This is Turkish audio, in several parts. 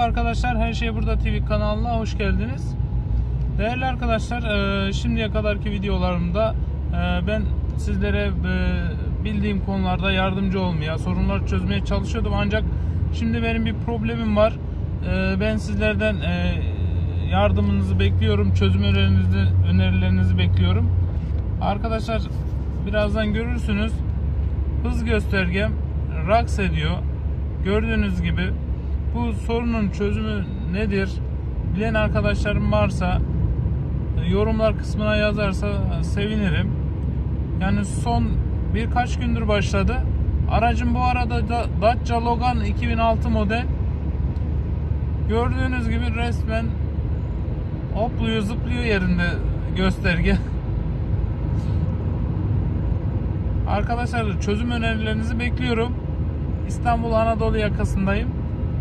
Merhaba arkadaşlar, Her Şey Burada TV kanalına hoş geldiniz. Değerli arkadaşlar, e, şimdiye kadarki videolarımda e, ben sizlere e, bildiğim konularda yardımcı olmaya, sorunları çözmeye çalışıyordum. Ancak şimdi benim bir problemim var. Ben sizlerden yardımınızı bekliyorum, çözüm önerilerinizi, önerilerinizi bekliyorum. Arkadaşlar birazdan görürsünüz. Hız göstergem raks ediyor. Gördüğünüz gibi bu sorunun çözümü nedir? Bilen arkadaşlarım varsa e, yorumlar kısmına yazarsa e, sevinirim. Yani son birkaç gündür başladı. Aracım bu arada da Dacia Logan 2006 model. Gördüğünüz gibi resmen hopluyor zıplıyor yerinde gösterge. Arkadaşlar çözüm önerilerinizi bekliyorum. İstanbul Anadolu yakasındayım.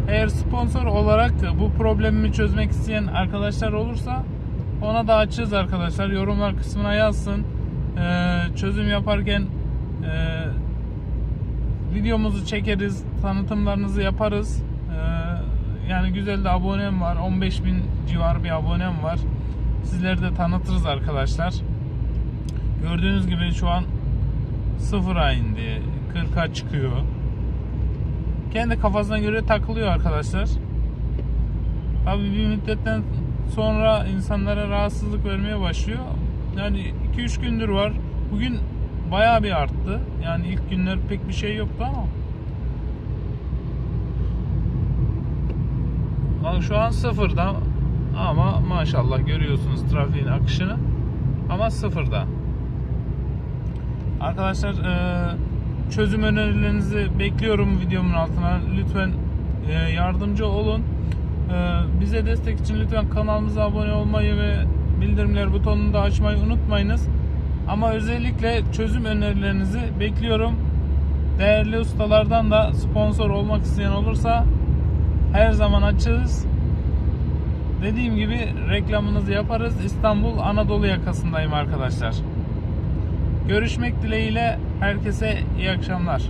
Eğer sponsor olarak bu problemimi çözmek isteyen arkadaşlar olursa ona da açığız arkadaşlar. Yorumlar kısmına yazsın. Ee, çözüm yaparken e, videomuzu çekeriz, tanıtımlarınızı yaparız. Ee, yani güzel de abonem var. 15 bin civarı bir abonem var. Sizleri de tanıtırız arkadaşlar. Gördüğünüz gibi şu an sıfıra indi. 40'a çıkıyor. Kendi kafasına göre takılıyor arkadaşlar. Tabii bir müddetten sonra insanlara rahatsızlık vermeye başlıyor. Yani 2-3 gündür var. Bugün bayağı bir arttı. Yani ilk günler pek bir şey yoktu ama. Bak şu an sıfırda ama maşallah görüyorsunuz trafiğin akışını. Ama sıfırda. Arkadaşlar eee, çözüm önerilerinizi bekliyorum videomun altına. Lütfen eee, yardımcı olun. Eee, bize destek için lütfen kanalımıza abone olmayı ve bildirimler butonunu da açmayı unutmayınız. Ama özellikle çözüm önerilerinizi bekliyorum. Değerli ustalardan da sponsor olmak isteyen olursa her zaman açığız. Dediğim gibi reklamınızı yaparız. İstanbul Anadolu yakasındayım arkadaşlar. Görüşmek dileğiyle herkese iyi akşamlar.